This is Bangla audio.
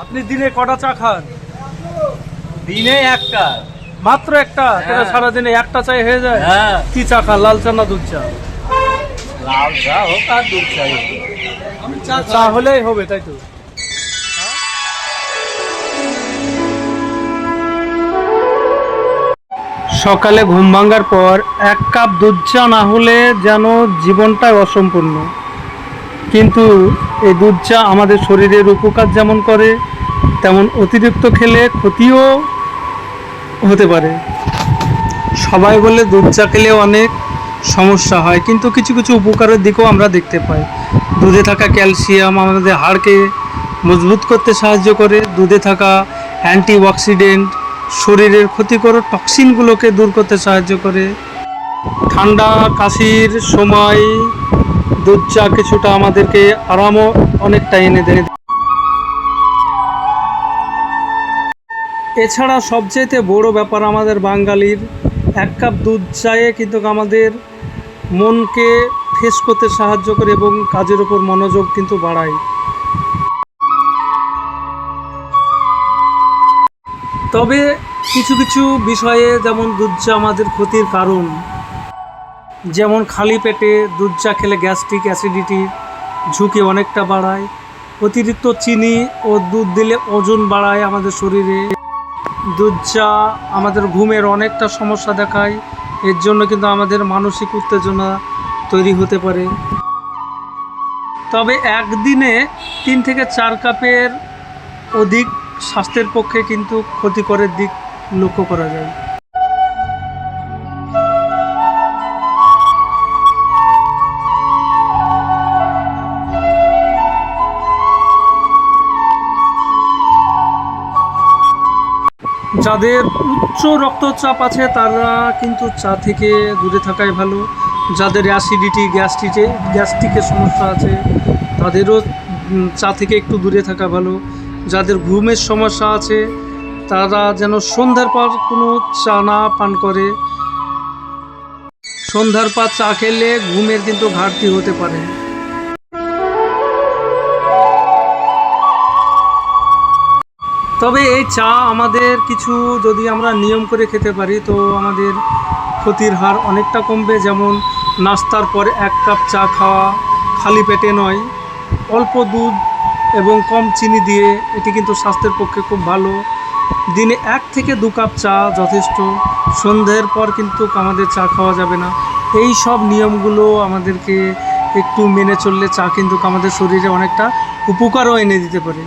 আপনি দিনে কটা চা খান? দিনে একটা। মাত্র একটা? হ্যাঁ। সারাদিনে একটা চাই হয়ে যায়? হ্যাঁ। কি চা খান? লাল চা না দুধ চা? লাল চা হোক আর দুধ চাই হোক। চা হলেই হবে তাই তো? সকালে ঘুম ভাঙার পর এক কাপ দুধ চা না হলে যেন জীবনটাই অসম্পূর্ণ। কিন্তু এই দুধ চা আমাদের শরীরের উপকার যেমন করে, তেমন অতিরিক্ত খেলে ক্ষতিও হতে পারে। সবাই বলে দুধ চা খেলে অনেক সমস্যা হয়, কিন্তু কিছু কিছু উপকারের দিকও আমরা দেখতে পাই। দুধে থাকা ক্যালসিয়াম আমাদের হাড়কে মজবুত করতে সাহায্য করে। দুধে থাকা অ্যান্টিঅক্সিডেন্ট শরীরের ক্ষতিকর টক্সিনগুলোকে দূর করতে সাহায্য করে। ঠান্ডা, কাশির সময় দুধ চা কিছুটা আমাদেরকে আরামও অনেকটা এনে দেয়। এছাড়া সবচেয়েতে বড় ব্যাপার আমাদের বাঙালির এক কাপ দুধ চায়ে কিন্তু আমাদের মনকে ফেস করতে সাহায্য করে এবং কাজের উপর মনোযোগ কিন্তু বাড়ায়। তবে কিছু কিছু বিষয়ে যেমন দুধ চা আমাদের ক্ষতির কারণ যেমন খালি পেটে দুধ চা খেলে গ্যাস্ট্রিক অ্যাসিডিটির ঝুঁকি অনেকটা বাড়ায়। অতিরিক্ত চিনি ও দুধ দিলে ওজন বাড়ায় আমাদের শরীরে। দুধ চা আমাদের ঘুমের অনেকটা সমস্যা দেখায়। এর জন্য কিন্তু আমাদের মানসিক উত্তেজনা তৈরি হতে পারে। তবে একদিনে তিন থেকে চার কাপের অধিক স্বাস্থ্যের পক্ষে কিন্তু ক্ষতিকরের দিক লক্ষ্য করা যায়। যাদের উচ্চ রক্তচাপ আছে, তারা কিন্তু চা থেকে দূরে থাকাই ভালো। যাদের অ্যাসিডিটি গ্যাস্ট্রিটে গ্যাস্ট্রিকের সমস্যা আছে, তাদেরও চা থেকে একটু দূরে থাকা ভালো। যাদের ঘুমের সমস্যা আছে, তারা যেন সন্ধ্যার পর কোনো চা না পান করে। সন্ধ্যার পর চা খেলে ঘুমের কিন্তু ঘাটতি হতে পারে। তবে এই চা আমাদের কিছু যদি আমরা নিয়ম করে খেতে পারি, তো আমাদের ক্ষতির হার অনেকটা কমবে। যেমন নাস্তার পর এক কাপ চা খাওয়া খালি পেটে নয়, অল্প দুধ এবং কম চিনি দিয়ে এটি কিন্তু স্বাস্থ্যের পক্ষে খুব ভালো। দিনে এক থেকে দু কাপ চা যথেষ্ট, সন্ধ্যের পর কিন্তু আমাদের চা খাওয়া যাবে না। এই সব নিয়মগুলো আমাদেরকে একটু মেনে চললে চা কিন্তু আমাদের শরীরে অনেকটা উপকারও এনে দিতে পারে।